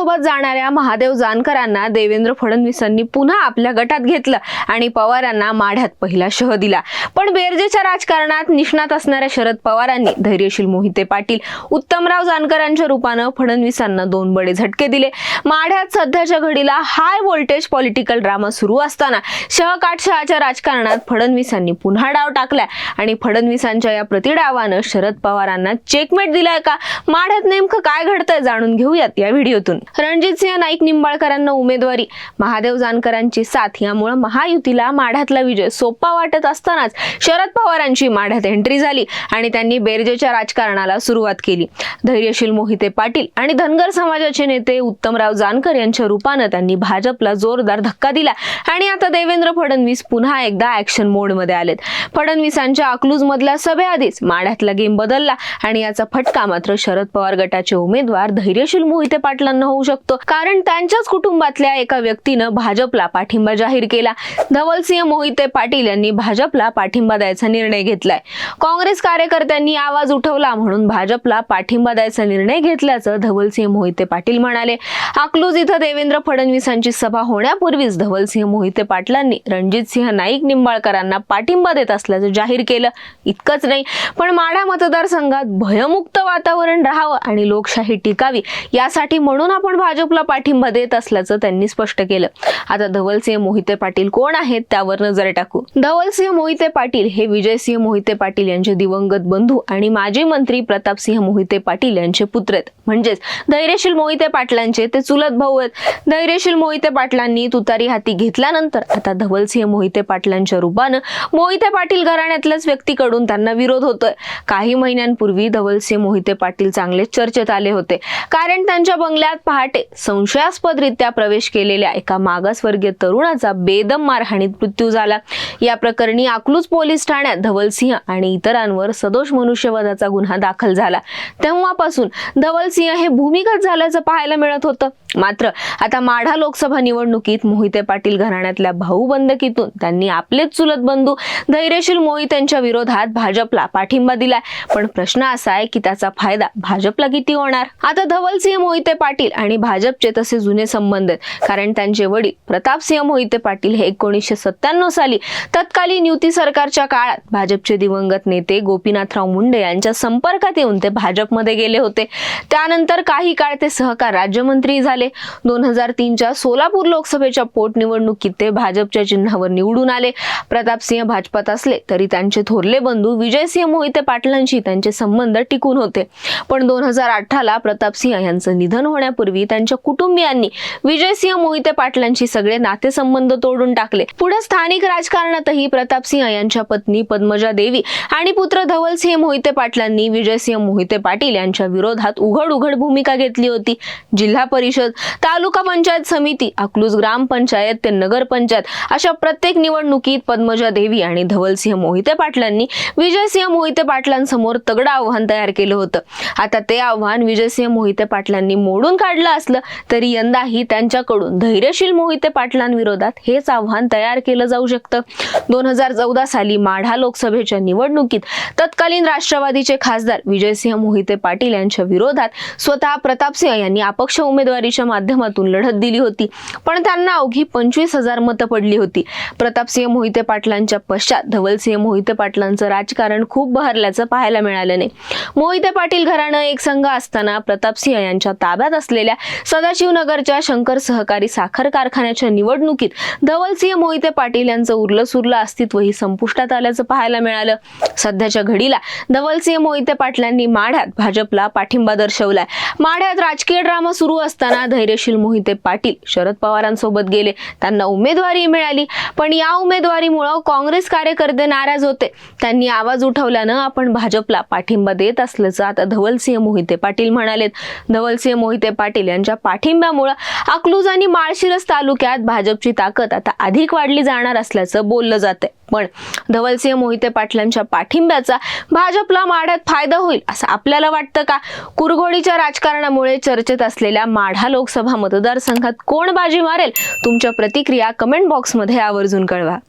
पवारांसोबत जाणाऱ्या महादेव जानकरांना देवेंद्र फडणवीसांनी पुन्हा आपल्या गटात घेतलं आणि पवारांना माढ्यात पहिला शह दिला. पण बेरजेच्या राजकारणात निष्णात असणाऱ्या शरद पवारांनी धैर्यशील मोहिते पाटील उत्तमराव जानकरांच्या रूपानं फडणवीसांना दोन बडे झटके दिले. माढ्यात सध्याच्या घडीला हाय व्होल्टेज पॉलिटिकल ड्रामा सुरू असताना शहकाटशहाच्या राजकारणात फडणवीसांनी पुन्हा डाव टाकलाय. आणि फडणवीसांच्या या प्रतिडावानं शरद पवारांना चेकमेट दिलाय का? माढ्यात नेमकं काय घडतंय जाणून घेऊयात या व्हिडिओतून. रणजितसिंह नाईक निंबाळकरांना उमेदवारी. महादेव जानकरांची साथ यामुळे महायुतीला माढ्यातला विजय सोपा वाटत असतानाच शरद पवारांची माढ्यात एंट्री झाली आणि त्यांनी बेरजेच्या राजकारणाला सुरुवात केली. धैर्यशील मोहिते पाटील आणि धनगर समाजाचे नेते उत्तमराव जानकर यांच्या रूपानं त्यांनी भाजपला जोरदार धक्का दिला आणि आता देवेंद्र फडणवीस पुन्हा एकदा ऍक्शन मोडमध्ये आलेत. फडणवीसांच्या अकलूज मधल्या सभेआधीच माढ्यातला गेम बदलला आणि याचा फटका मात्र शरद पवार गटाचे उमेदवार धैर्यशील मोहिते पाटलांना होऊ शकतो. कारण त्यांच्याच कुटुंबातल्या एका व्यक्तीनं भाजपला पाठिंबा जाहीर केला. धवलसिंह मोहिते पाटील यांनी भाजपला पाठिंबा द्यायचा निर्णय घेतलाय. काँग्रेस कार्यकर्त्यांनी आवाज उठवला म्हणून भाजपला पाठिंबा द्यायचा निर्णय घेतल्याचं धवलसिंह मोहिते पाटील म्हणाले. अकलूज इथं देवेंद्र फडणवीसांची सभा होण्यापूर्वीच धवलसिंह मोहिते पाटलांनी रणजितसिंह नाईक निंबाळकरांना पाठिंबा देत असल्याचं जाहीर केलं. इतकंच नाही पण माढा मतदारसंघात भयमुक्त वातावरण राहावं आणि लोकशाही टिकावी यासाठी म्हणून आपण भाजपला पाठिंबा देत असल्याचं त्यांनी स्पष्ट केलं. आता धवलसिंह मोहिते पाटील कोण आहेत त्यावर नजर टाकू. धवलसिंह मोहिते पाटील हे विजयसिंह मोहिते पाटील यांचे दिवंगत बंधू आणि माजी मंत्री प्रतापसिंह मोहिते पाटील यांचे पुत्र आहेत. म्हणजेच धैर्यशील मोहिते पाटलांचे ते चुलत भाऊ आहेत. धैर्यशील मोहिते पाटलांनी तुतारी हाती घेतल्यानंतर आता धवलसिंह मोहिते पाटलांच्या रूपानं मोहिते पाटील घराण्यातल्याच व्यक्तीकडून त्यांना विरोध होतोय. काही महिन्यांपूर्वी धवलसिंह मोहिते पाटील चांगले चर्चेत आले होते. कारण त्यांच्या बंगल्यात पहाटे संशयास्पदरित्या प्रवेश केलेल्या एका मागासवर्गीय तरुणाचा बेदम मारहाणीत मृत्यू झाला. या प्रकरणी अकलूज पोलीस ठाण्यात धवलसिंह आणि इतरांवर सदोष मनुष्यवधाचा गुन्हा दाखल झाला. तेव्हापासून धवलसिंह हे भूमिगत झाल्याचं पाहायला मिळत होतं. मात्र आता माढा लोकसभा निवडणुकीत मोहिते पाटील घराण्यातल्या भाऊबंदकीतून त्यांनी आपलेच चुलत बंधू धैर्यशील मोहितेंच्या विरोधात भाजपला पाठिंबा दिलाय. पण प्रश्न असा आहे की त्याचा फायदा भाजपला किती होणार? आता धवलसिंह मोहिते पाटील आणि आणि भाजपचे तसे जुने संबंध आहेत. कारण त्यांचे वडील प्रतापसिंह मोहिते पाटील हे एकोणीसशे सत्त्याण्णव साली तत्कालीन युती सरकारच्या काळात भाजपचे दिवंगत नेते गोपीनाथराव मुंडे यांच्या संपर्कात येऊन ते भाजपमध्ये गेले होते. त्यानंतर काही काळ ते सहकार राज्यमंत्री झाले. दोन हजार तीनच्या सोलापूर लोकसभेच्या पोटनिवडणुकीत ते भाजपच्या चिन्हावर निवडून आले. प्रतापसिंह भाजपात असले तरी त्यांचे थोरले बंधू विजयसिंह मोहिते पाटलांशी त्यांचे संबंध टिकून होते. पण दोन हजार अठराला प्रतापसिंह यांचं निधन होण्यापूर्वी त्यांच्या कुटुंबियांनी विजयसिंह मोहिते पाटलांशी सगळे नातेसंबंध तोडून टाकले. पुढे स्थानिक राजकारणातही प्रतापसिंह यांच्या पत्नी पद्मजा देवी आणि पुत्र धवलसिंह मोहिते पाटलांनी विजयसिंह मोहिते पाटील यांच्या विरोधात उघड उघड भूमिका घेतली होती. जिल्हा परिषद तालुका पंचायत समिती अकलूज ग्रामपंचायत ते नगरपंचायत अशा प्रत्येक निवडणुकीत पद्मजा देवी आणि धवलसिंह मोहिते पाटलांनी विजयसिंह मोहिते पाटलांसमोर तगडं आव्हान तयार केलं होतं. आता ते आव्हान विजयसिंह मोहिते पाटलांनी मोडून काढलं असलं तरी यंदाही त्यांच्याकडून धैर्यशील मोहिते पाटलांविरोधात हेच आव्हान तयार केलं जाऊ शकतं. दोन हजार चौदा साली माढा लोकसभेच्या निवडणुकीत तत्कालीन राष्ट्रवादीचे खासदार विजयसिंह मोहिते पाटील यांच्या विरोधात स्वतः प्रतापसिंह यांनी अपक्ष उमेदवारीच्या माध्यमातून लढत दिली होती. पण त्यांना अवघी पंचवीस हजार मतं पडली होती. प्रतापसिंह मोहिते पाटलांच्या पश्चात धवलसिंह मोहिते पाटलांचं राजकारण खूप बहरल्याचं पाहायला मिळालं नाही. मोहिते पाटील घराणं एक संघ असताना प्रतापसिंह यांच्या ताब्यात असलेल्या सदाशिवनगरच्या शंकर सहकारी साखर कारखान्याच्या निवडणुकीत धवलसिंह मोहिते पाटील यांचं उरलं सुरलं अस्तित्वही संपुष्टात आल्याचं पाहायला मिळालं. सध्याच्या घडीला धवलसिंह मोहिते पाटलांनी माढ्यात भाजपला पाठिंबा दर्शवलाय. माढ्यात राजकीय ड्रामा सुरू असताना धैर्यशील मोहिते पाटील शरद पवारांसोबत गेले. त्यांना उमेदवारी मिळाली. पण या उमेदवारीमुळं काँग्रेस कार्यकर्ते नाराज होते. त्यांनी आवाज उठवल्यानं आपण भाजपला पाठिंबा देत असल्याचं आता धवलसिंह मोहिते पाटील म्हणालेत. धवलसिंह मोहिते पाटील यांच्या पाठिंब्यामुळे अकलूज आणि माळशिरस तालुक्यात भाजपची ताकद आता अधिक वाढली जाणार असल्याचं बोललं जातंय. पण धवलसिंह मोहिते पाटलांच्या पाठिंब्याचा भाजपला माढ्यात फायदा होईल असं आपल्याला वाटतं का? कुरघोडीच्या राजकारणामुळे चर्चेत असलेल्या माढा लोकसभा मतदारसंघात कोण बाजी मारेल? तुमच्या प्रतिक्रिया कमेंट बॉक्समध्ये आवर्जून कळवा.